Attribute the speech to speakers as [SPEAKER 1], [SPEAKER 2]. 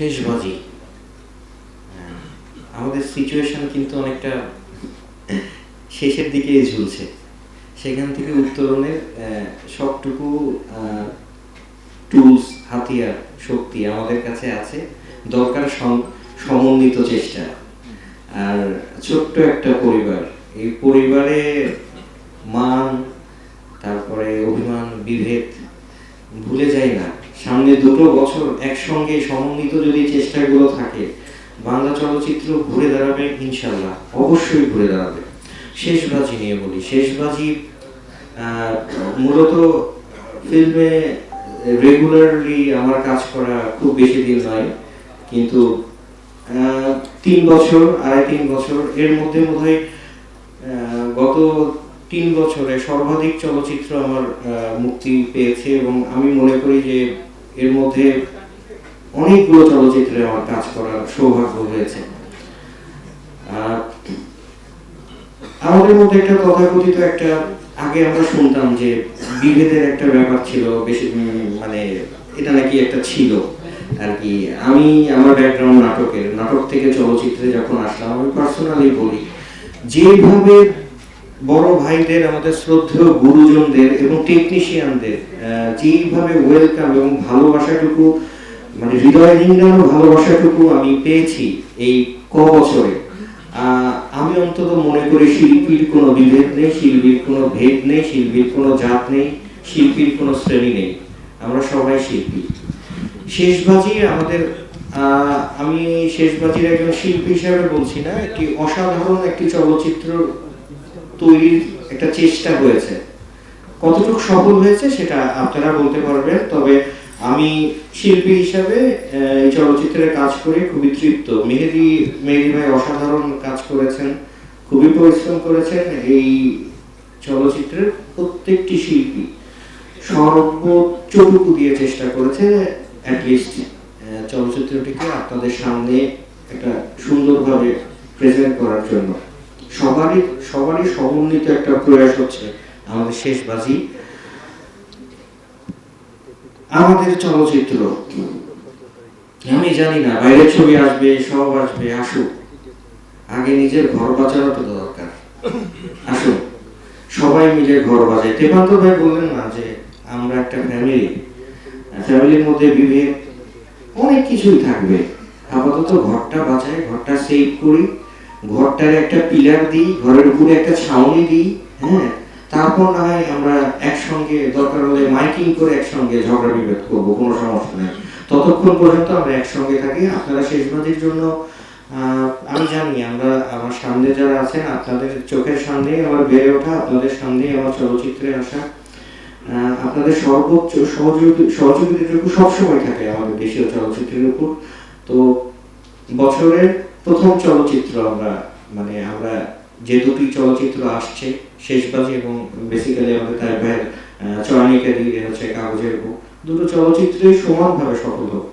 [SPEAKER 1] শেষবাজি আহ, আমাদের সিচুয়েশন কিন্তু অনেকটা শেষের দিকে ঝুলছে। সেখান থেকে উত্তরণের সবটুকু টুলস হাতিয়ার শক্তি আমাদের কাছে আছে। দরকার সম- সমন্বিত চেষ্টা। আর ছোট্ট একটা পরিবার এই পরিবারে মান তারপরে অভিমান বিভেদ ভুলে যায় না। সামনে দুটো বছর একসঙ্গে সমন্বিত যদি চেষ্টাগুলো থাকে বাংলা চলচ্চিত্র ঘুরে দাঁড়াবে ইনশাল্লাহ অবশ্যই ঘুরে দাঁড়াবে। শেষবাজি নিয়ে বলি শেষবাজি আহ, মূলত ফিল্মে রেগুলারলি আমার কাজ করা খুব বেশি দিন নয় কিন্তু তিন বছর আড়াই তিন বছর এর মধ্যে বোধ গত তিন বছরে সর্বাধিক চলচ্চিত্র আমার মুক্তি পেয়েছে এবং আমি মনে করি যে এর মধ্যে অনেকগুলো চলচ্চিত্রে আমার কাজ করার সৌভাগ্য হয়েছে। আমাদের মধ্যে একটা তথাকথিত একটা আগে আমরা শুনতাম যে বিভেদের একটা ব্যাপার ছিল, বেশি মানে এটা নাকি একটা ছিল। আর কি, আমি আমার ব্যাকগ্রাউন্ড নাটকের, নাটক থেকে চলচ্চিত্রে যখন আসলাম, আমি পার্সোনালি বলি, যেভাবে বড় ভাইদের, আমাদের শ্রদ্ধেয় গুরুজনদের এবং টেকনিশিয়ানদের যেইভাবে ওয়েলকাম এবং ভালোবাসাটুকু মানে হৃদয় নিংড়ানো ভালোবাসাটুকু আমি পেয়েছি এই ক বছরে আমি অন্তত মনে করি শিল্পীর কোনো বিভেদ নেই, শিল্পীর কোনো ভেদ নেই, শিল্পীর কোনো জাত নেই, শিল্পীর কোনো শ্রেণি নেই। আমরা সবাই শিল্পী। শেষ শেষবাজি আমাদের আমি শেষবাজির একজন শিল্পী হিসাবে বলছি না, একটি অসাধারণ একটি চলচ্চিত্র তৈরির একটা চেষ্টা হয়েছে। কতটুকু সফল হয়েছে সেটা আপনারা বলতে পারবেন, তবে আমি শিল্পী হিসাবে এই চলচ্চিত্রে কাজ করে খুবই তৃপ্ত। মেহেদি মেহেদি ভাই অসাধারণ কাজ করেছেন, খুবই পরিশ্রম করেছেন এই চলচ্চিত্রের প্রত্যেকটি শিল্পী। সর্বোচ্চটুকু দিয়ে চেষ্টা করেছে অ্যাটলিস্ট চলচ্চিত্রটিকে আপনাদের সামনে একটা সুন্দরভাবে প্রেজেন্ট করার জন্য। সবারই সবারই সমন্বিত একটা প্রয়াস হচ্ছে আমাদের শেষ বাজি। আমাদের চলচ্চিত্র। আমি জানি না, বাইরের ছবি আসবে, সব আসবে, আসুক। আগে নিজের ঘর বাঁচানো তো দরকার। আসুন সবাই মিলে ঘর বাজায় তেপান্ত ভাই বললেন না যে আমরা একটা ফ্যামিলি ফ্যামিলির মধ্যে বিভেদ, অনেক কিছুই থাকবে। আপাতত ঘরটা বাঁচাই, ঘরটা সেভ করি। ঘরটার একটা পিলার দিই, ঘরের উপরে একটা ছাউনি দিই হ্যাঁ? তারপর না হয় আমরা একসঙ্গে, দরকার হলে মাইকিং করে একসঙ্গে ঝগড়া বিভেদ করব, কোনো সমস্যা নেই। ততক্ষণ পর্যন্ত আমরা একসঙ্গে থাকি। আপনারা শেষবাজির জন্য আমি জানি, আমরা, আমার সামনে যারা আছেন, আপনাদের চোখের সামনেই আমার বেড়ে ওঠা, আপনাদের সামনেই আমার চলচ্চিত্রে আসা। আপনাদের সর্বোচ্চ সহযোগী সহযোগিতাটুকু সবসময় থাকে আমাদের দেশীয় চলচ্চিত্রের উপর। তো বছরের প্রথম চলচ্চিত্র আমরা মানে আমরা যে দুটি চলচ্চিত্র আসছে, শেষবাজি এবং বেসিক্যালি আমাদের তাই ভাইয়ের চয়নিকা হচ্ছে কাগজের বুক দুটো চলচ্চিত্রই সমানভাবে সফল হোক।